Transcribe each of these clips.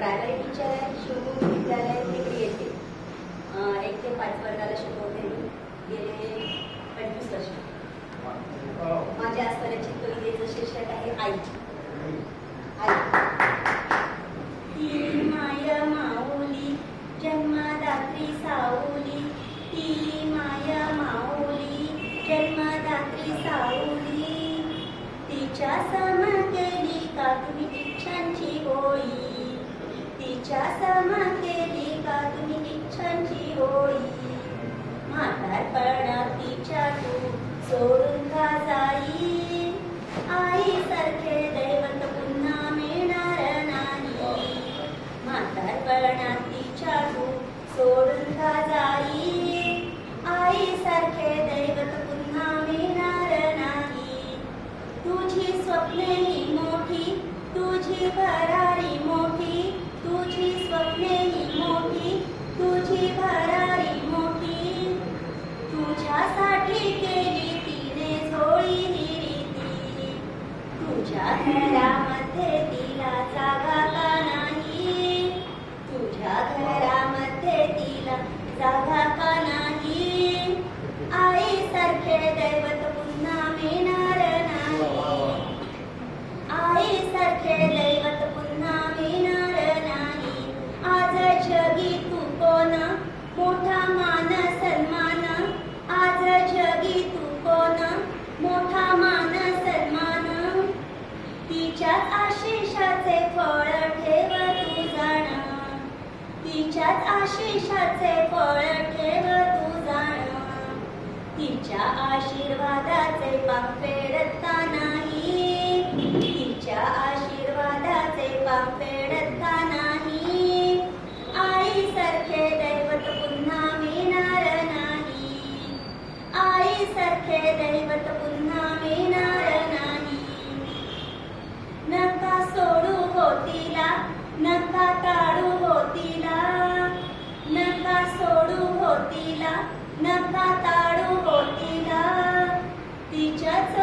Primary teacher आहे शिवमुख विद्यालय निगडी येथे एक ते पाच वर्गाला शिकवते मी गेले पंचवीस वर्ष. माझ्या आसपासची पहिलेचं शीर्षक आहे आईची आई. माया माऊली जन्मदात्री साऊली. ती माया माऊली जन्मदात्री साऊली. तिच्या सम केली का तुम्ही इच्छांची होळी तिच्या सम केली का तुम्ही इच्छांची होई म्हातारपणा तिच्या तू सोडून का जाई आई सारखे दैवत पुन्हा मिळणार नाही म्हातारपणा तिच्या तू सोडून का जाई आई सारखे दैवत पुन्हा मिळणार नाही तुझी स्वप्ने मोठी तुझी भरारी मोठी तुझ्यासाठी केली तिने झोळी ही रीती तुझ्या घरामध्ये तिला जागा का नाही तुझ्या घरामध्ये तिला जागा का नाही आई सारखे दैवत पुन्हा मिळणार नाही आई सारखे दैवत पुन्हा मिळणार नाही आज जगी तू कोण मोठा मान सन्मान आज जगी तू कोण मोठा मान सन्मान तिच्याच आशिषाचे फळ ठेव तू जाण तिच्याच आशिषाचे फळ ठेव तू जाण. तिच्या आशीर्वादाचे पाप फेडता नाही. तिच्या आशीर्वादाचे पाप फेडता नाही. आई सारखे दैवत पुन्हा मिळणार नाही. आई सारखे दैवत पुन्हा मिळणार नाही. नका सोडू होतीला नका होतीला नका ताडू होतीला तिच्याच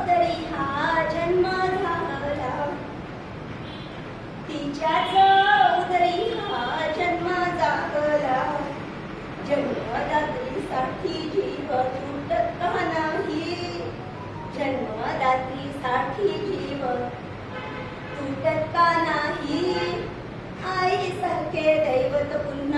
उदरी हा जन्म झाला. तिच्याच उदरी हा जन्म जागला जन्मदात्रीसाठी जीव तुटत का नाही जन्मदात्रीसाठी जीव तुटत का नाही आई सारखे दैवत पुन्हा